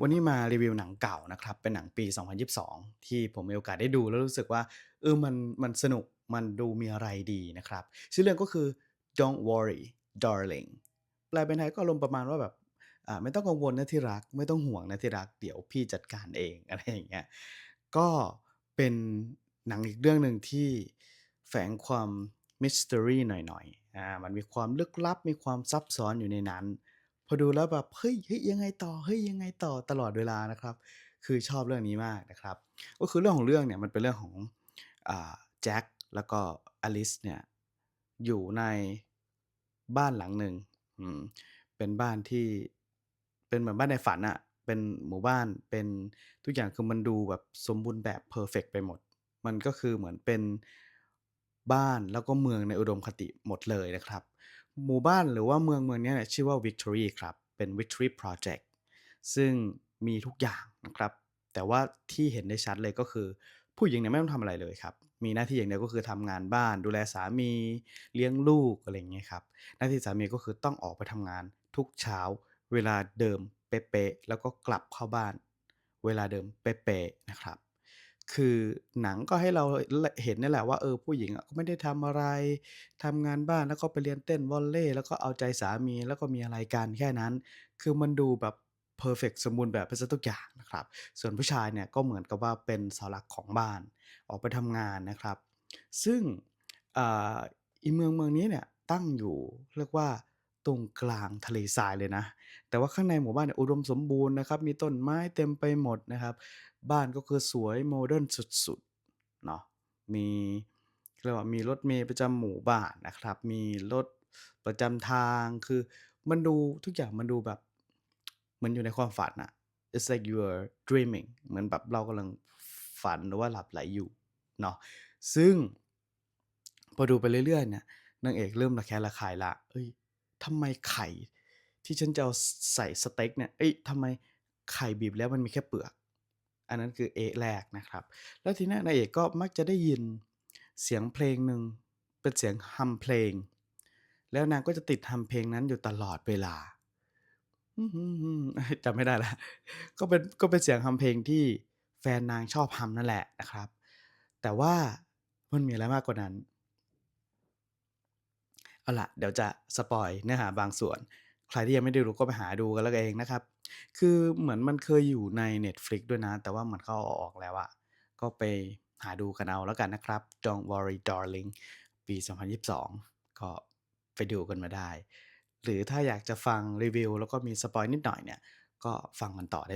วันนี้มารีวิวหนังเก่านะครับ เป็นหนังปี 2022 ที่ผมมีโอกาสได้ดูแล้วรู้สึกว่าเออมันมันสนุกมันดูมีอะไรดีนะครับ ชื่อเรื่องก็คือ Don't Worry Darling แปลเป็นไทยก็อารมณ์ประมาณว่าแบบอ่าไม่ต้องกังวลนะที่รัก ไม่ต้องห่วงนะที่รัก เดี๋ยวพี่จัดการเองอะไรอย่างเงี้ยก็เป็นหนังอีกเรื่องหนึ่งที่แฝงความ mystery หน่อยๆอ่ามันมีความลึกลับมีความซับซ้อนอยู่ในนั้น พอดูแล้วแบบเฮ้ยเฮ้ยยังไงต่อเฮ้ยยังไงต่อตลอดเวลานะครับ คือชอบเรื่องนี้มากนะครับ ก็คือเรื่องของเรื่องเนี่ยมันเป็นเรื่องของอแจ็คแล้วก็อลิซเนี่ยอยู่ในบ้านหลังหนึ่งเป็นบ้านที่เป็นเหมือนบ้านในฝันอะเป็นหมู่บ้านเป็นทุกอย่างคือมันดูแบบสมบูรณ์แบบเพอร์เฟกต์ไปหมด มันก็คือเหมือนเป็นบ้านแล้วก็เมืองในอุดมคติหมดเลยนะครับ หมู่บ้านหรือว่าเมืองเมืองนี้ชื่อว่า Victory ครับ เป็น Victory Project ซึ่งมีทุกอย่างนะครับ แต่ว่าที่เห็นได้ชัดเลยก็คือ ผู้หญิงเนี่ยไม่ต้องทำอะไรเลยครับ มีหน้าที่อย่างเดียวก็คือทำงานบ้าน ดูแลสามีเลี้ยงลูกอะไรอย่างเงี้ยครับ หน้าที่สามีก็คือต้องออกไปทำงานทุกเช้า เวลาเดิมเป๊ะๆแล้วก็กลับเข้าบ้าน เวลาเดิมเป๊ะๆนะครับ คือหนังก็ให้เราเห็นนี่แหละว่า เออ ผู้หญิงอะก็ไม่ได้ทำอะไร ทำงานบ้าน แล้วก็ไปเรียนเต้นวอลเลย์ แล้วก็เอาใจสามี แล้วก็มีอะไรกันแค่นั้น คือมันดูแบบเพอร์เฟกต์ สมบูรณ์แบบไปเสียทุกอย่างนะครับ ส่วนผู้ชายเนี่ยก็เหมือนกับว่าเป็นเสาหลักของบ้าน ออกไปทำงานนะครับ ซึ่ง อ่า อีเมืองเมืองนี้เนี่ยตั้งอยู่ เรียกว่า ตรงกลางทะเลทรายเลยนะ แต่ว่าข้างในหมู่บ้านเนี่ยอุดมสมบูรณ์นะครับ มีต้นไม้เต็มไปหมดนะครับ บ้านก็คือสวยโมเดิร์นสุดๆเนาะ มีเรียกว่ามีรถเมล์ประจำหมู่บ้านนะครับ มีรถประจำทาง คือมันดูทุกอย่างมันดูแบบเหมือนอยู่ในความฝันอะ It's like you are dreaming เหมือนแบบเรากำลังฝันหรือว่าหลับไหลอยู่เนาะ ซึ่งพอดูไปเรื่อยๆเนี่ยนางเอกเริ่มระแคะระคายล้วเฮ้ย ทำไมไข่ที่ฉันจะเอาใส่สเต็กเนี่ยเฮ้ยทำไมไข่บีบแล้วมันมีแค่เปลือก อันนั้นคือเอ๊ะแรกนะครับ แล้วทีนี้นางเอกก็มักจะได้ยินเสียงเพลงหนึ่งเป็นเสียงฮัมเพลง แล้วนางก็จะติดฮัมเพลงนั้นอยู่ตลอดเวลาจำไม่ได้ล้วก็เป็นก็เป็นเสียงฮัมเพลงที่แฟนนางชอบฮัมนั่นแหละนะครับ แต่ว่ามันมีอะไรมากกว่านั้น เอาละเดี๋ยวจะสปอยเนื้อหาบางส่วน ใครที่ยังไม่ได้ดูก็ไปหาดูกันแล้วเองนะครับ คือเหมือนมันเคยอยู่ใน Netflix ด้วยนะ แต่ว่ามือนเขาเอาออกแล้วอะก็ไปหาดูกันเอาแล้วกันนะครับ Don't Worry Darling ปี 2022 ก็ไปดูกันมาได้ หรือถ้าอยากจะฟังรีวิวแล้วก็มีสปอยนิดหน่อยเนี่ย ก็ฟังมันต่อได้